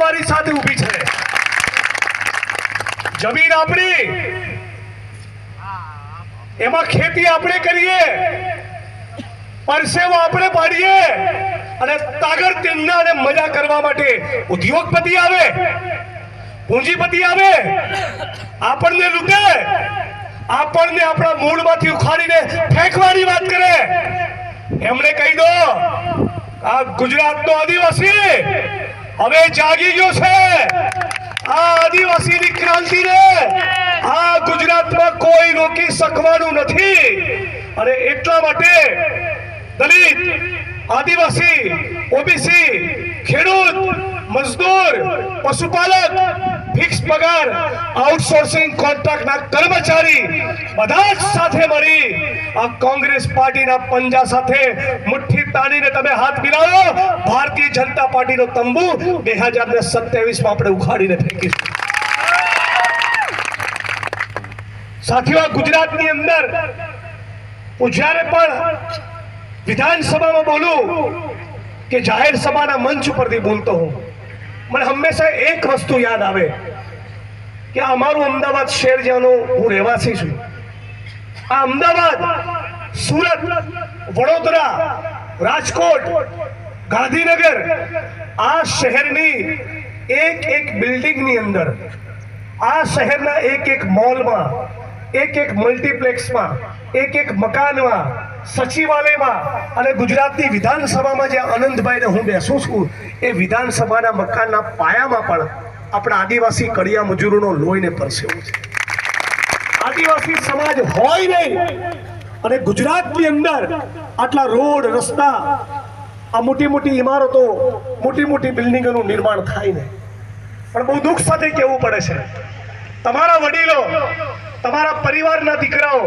અમારી સાથે ઊભી છે. જમીન આપણી. એમાં ખેતી આપણે કરીએ. પરસેવો આપણે પાડીએ. અને તાગર તેમના મજા કરવા માટે ઉદ્યોગપતિ આવે, પૂંજીપતિ આવે, આપણને લૂંટે, આપણને આપણા મૂળમાંથી ઉખાડીને ફેંકવાની વાત કરે. એમણે કહી દો, આ ગુજરાતનો આદિવાસી હવે જાગી ગયો છે. આ આદિવાસીની ક્રાંતિને આ ગુજરાતમાં કોઈ રોકી શકવાનું નથી. અને એટલા માટે દલિત, આદિવાસી, ઓબીસી, ખેડૂત, મજદૂર, પશુપાલક ફિક્સ પગાર, આઉટસોર્સિંગ કોન્ટ્રાક્ટના કર્મચારી બધા જ સાથે મળી આ કોંગ્રેસ પાર્ટીના પંજા સાથે મુઠ્ઠી તમે હાથ મિલાવો. ભારતીય જનતા પાર્ટીનો તંબુ બે હજાર ને સત્યાવીસમાં આપણે ઉખાડીને ફેંકીશું. સાથીઓ ગુજરાતની અંદર હું જ્યારે પણ વિધાનસભામાં બોલું કે જાહેર સભાના મંચ ઉપરથી બોલતો હું મને હંમેશા એક વસ્તુ યાદ આવે કે અમારું અમદાવાદ શહેર જ્યાંનો હું રહેવાસી છું. આ અમદાવાદ, સુરત, વડોદરા રાજકોટ, ગાંધીનગર, આ શહેરની એક એક બિલ્ડિંગની અંદર, આ શહેરના એક એક મોલમાં, એક એક મલ્ટીપ્લેક્સમાં, એક એક મકાનમાં, સચિવાલયમાં અને ગુજરાતની વિધાનસભામાં જે આનંદભાઈને હું બેસું છું, એ વિધાનસભાના મકાનના પાયામાં પણ આપણા આદિવાસી કડિયા મજૂરોનો લોહીને પરસેવો છે. આદિવાસી સમાજ હોય નહીં. અને ગુજરાતની અંદર આટલા રોડ, રસ્તા, આ મોટી મોટી ઇમારતો, મોટી મોટી બિલ્ડિંગોનું નિર્માણ થાય ને પણ બહુ દુઃખ સાથે કહેવું પડે છે. તમારા વડીલો, તમારા પરિવારના દીકરાઓ